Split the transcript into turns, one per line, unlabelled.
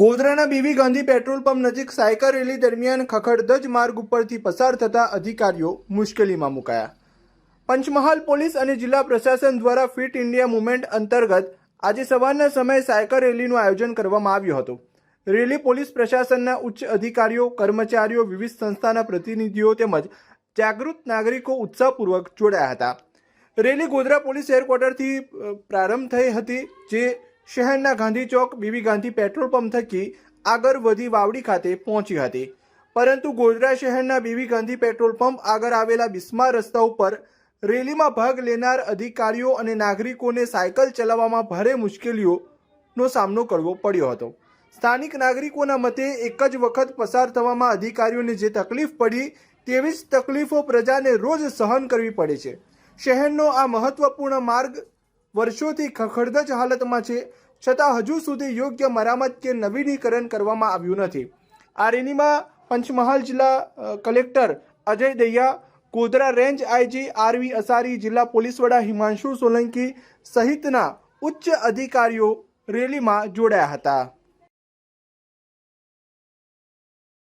ગોધરાના B V Gandhi petrol pump નજીક cycle rally દરમિયાન ખખડધજ માર્ગ ઉપરથી પસાર થતા અધિકારીઓ મુશ્કેલીમાં મુકાયા. પંચમહાલ પોલીસ અને જિલ્લા પ્રશાસન દ્વારા ફિટ ઇન્ડિયા મુવમેન્ટ અંતર્ગત આજે સવારના સમયે સાયકલ રેલીનું આયોજન કરવામાં આવ્યું હતું. રેલી પોલીસ પ્રશાસનના ઉચ્ચ અધિકારીઓ, કર્મચારીઓ, વિવિધ સંસ્થાના પ્રતિનિધિઓ તેમજ જાગૃત નાગરિકો ઉત્સાહપૂર્વક જોડાયા હતા. રેલી ગોધરા પોલીસ હેડક્વાર્ટરથી પ્રારંભ થઈ હતી, જે શહેરના Gandhi Chowk, BB Gandhi petrol pump થકી આગળ વધી વાવડી ખાતે પહોંચી હતી. પરંતુ ગોધરા શહેરના બીબી ગાંધી પેટ્રોલ પંપ આગળ આવેલા બિસ્મા રસ્તા ઉપર રેલીમાં ભાગ લેનાર અધિકારીઓ અને નાગરિકોને સાયકલ ચલાવવામાં ભારે મુશ્કેલીઓનો સામનો કરવો પડ્યો હતો. સ્થાનિક નાગરિકોના મતે એક જ વખત પસાર થવામાં અધિકારીઓને જે તકલીફ પડી તેવી જ તકલીફો પ્રજાને રોજ સહન કરવી પડે છે. શહેરનો આ મહત્વપૂર્ણ માર્ગ વર્ષોથી ખખડધજ હાલતમાં છે, છતાં હજુ સુધી યોગ્ય મરામત કે નવીનીકરણ કરવામાં આવ્યું નથી. આ રેલીમાં પંચમહાલ જિલ્લા collector Ajay Dahiya Godhra range I G R V Asari, જિલ્લા પોલીસ વડા હિમાંશુ સોલંકી સહિતના ઉચ્ચ અધિકારીઓ રેલીમાં જોડાયા હતા.